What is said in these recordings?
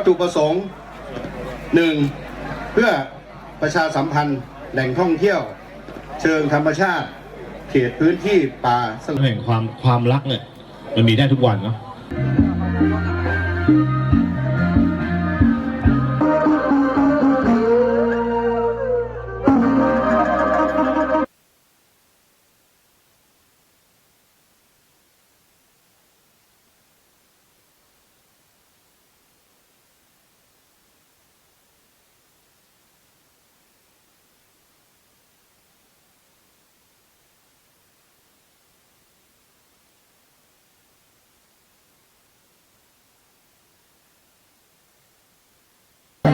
วัตถุประสงค์หนึ่งเพื่อประชาสัมพันธ์แหล่งท่องเที่ยว เชิงธรรมชาติ เขตพื้นที่ป่าสงวนแห่งความความรักเนี่ยมันมีได้ทุกวันเนาะ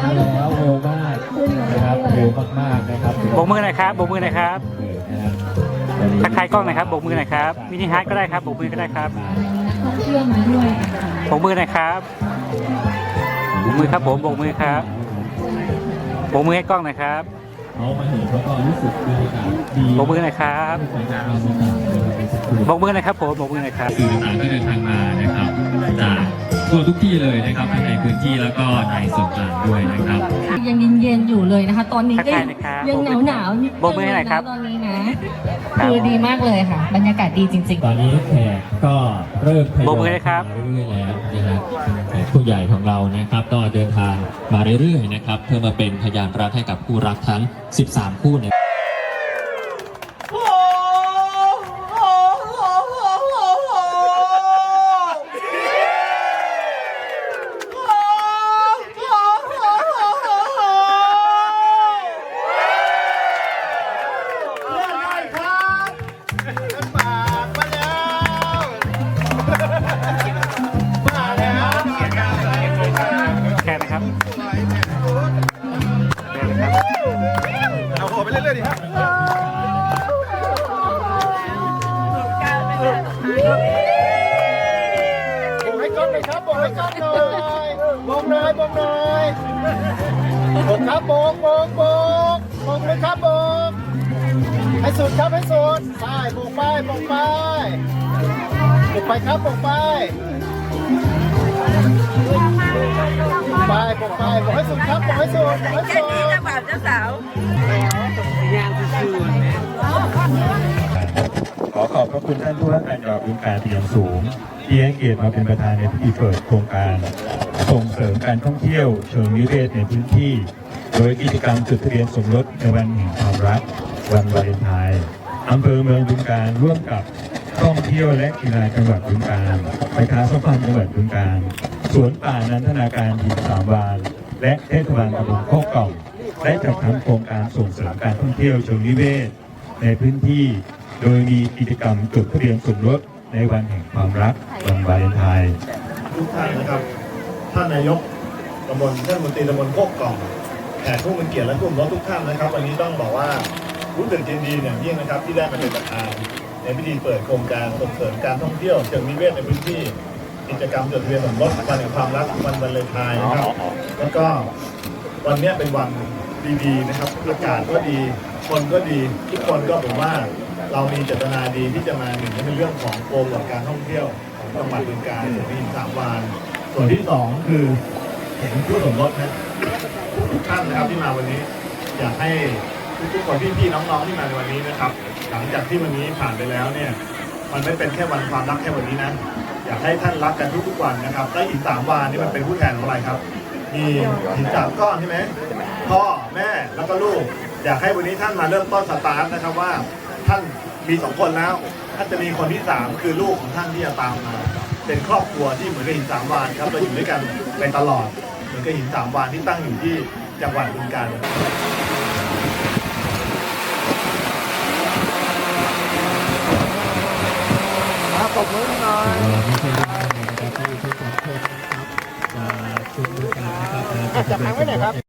แล้วเร็วมากนะครับเร็วมากๆนะครับโบกมือหน่อยครับโบกมือหน่อยครับทักทายกล้องหน่อยครับโบกมือหน่อยครับมินิฮาร์ดก็ได้ครับโบกมือก็ได้ครับท่องเที่ยวมาด้วยโบกมือหน่อยครับโบกมือครับผมโบกมือครับโบกมือให้กล้องหน่อยครับเขามาเห็นเขาก็รู้สึกบรรยากาศดีโบกมือหน่อยครับสวยงามบรรยากาศเลยเป็นสักครู่โบกมือหน่อยครับผมโบกมือหน่อยครับ สื่อต่างๆที่เดินทางมานะครับจาก ทั่วทุกที่เลยนะครับทั้งในพื้นที่แล้วก็ในส่วนกลางด้วยนะครับ ยังเย็นๆอยู่เลยนะคะ ตอนนี้ก็ทักทายหน่อยครับยังหนาวหนาวๆนิดโบกมือให้หน่อยครับ ตอนนี้นะคือดีมากเลยค่ะ บรรยากาศดีจริง ตอนนี้แขกก็เริ่มทยโบอกมือเลยครับมาเรื่อยๆแล้วนะครับแขกผู้ใหญ่ของเรานะครับก็เดินทางมาเรื่อยๆนะครับ เพื่อมาเป็นพยานรักให้กับคู่รักทั้ง 13 คู่ใน อกให้กล้องหน่อยครับบอกให้กล้องหน่อยบอกหน่อยบอกหน่อยบอกครับบอกบอกบอกบอกเลยครับบอกให้สุดครับให้สุดไปบอกไปบอกไปบอกไปครับบอกไปไปบอกไปบอกให้สุดครับบอกให้สุดให้สุดเจ้าบ่าวเจ้าสาวงามสุด ขอขอบพระคุณท่านผู้ว่าการจังหวัดบึงกาฬเป็นอย่างสูง ที่ให้เกียรติมาเป็นประธานในพิธีเปิดโครงการ ส่งเสริมการท่องเที่ยวเชิงนิเวศในพื้นที่ โดยกิจกรรมจุดทะเบียนสมรสในวันแห่งความรัก วันวาเลนไทน์อำเภอเมืองบึงกาฬร่วมกับท่องเที่ยวและกีฬาจังหวัดบึงกาฬประชาสัมพันธ์จังหวัดบึงกาฬสวนป่านันทนาการหินสามวานและเทศบาลตำบลโคกกล่องได้จัดทำโครงการส่งเสริมการท่องเที่ยวเชิงนิเวศในพื้นที่ โดยมีกิจกรรมจดทะเบียนสมรสในวันแห่งความรักวันวาเลนไทน์ทุกท่านนะครับ ท่านนายกตำบลท่านมนตรีตำบลโคกกล่องแขกผู้มีเกียรติและกลุ่มรถทุกท่านนะครับ วันนี้ต้องบอกว่ารู้สึกยินดีอย่างยิ่งนะครับ ที่ได้มาเป็นประธานในพิธีเปิดโครงการส่งเสริมการท่องเที่ยวเชิงนิเวศในพื้นที่กิจกรรมจดทะเบียนสมรสวันแห่งความรักวันวาเลนไทน์นะครับแล้วก็วันนี้เป็นวันดีๆนะครับอากาศก็ดี คนก็ดีทุกคนก็ผมว่า เรามีเจตนาดีที่จะมาหนึ่งในเรื่องของโปรโมทการท่องเที่ยวของจังหวัดบึงกาฬในหินสามวานส่วนที่สองคือเห็นผู้สมรสนะทุกท่านนะครับที่มาวันนี้ อยากให้ทุกๆคนพี่ๆน้องๆที่มาในวันนี้นะครับ หลังจากที่วันนี้ผ่านไปแล้วเนี่ย มันไม่เป็นแค่วันความรักแค่วันนี้นะอยากให้ท่านรักกันทุกๆวันนะครับและหินสามวานนี่มันเป็นผู้แทนของอะไรครับมีหินสามก้อนใช่ไหมพ่อแม่แล้วก็ลูก อยากให้วันนี้ท่านมาเริ่มต้นสตาร์ทนะครับว่า ท่านมีสองคนแล้ว ท่านจะมีคนที่สามคือลูกของท่านที่จะตามมา เป็นครอบครัวที่เหมือนกับหินสามวานครับเราอยู่ด้วยกันไปตลอด เหมือนกับหินสามวานที่ตั้งอยู่ที่จังหวัดบึงกาฬเราไม่ใช่เรื่องง่ายนะครับที่ทุกคนนะครับจะชุมนุมกันนะครับ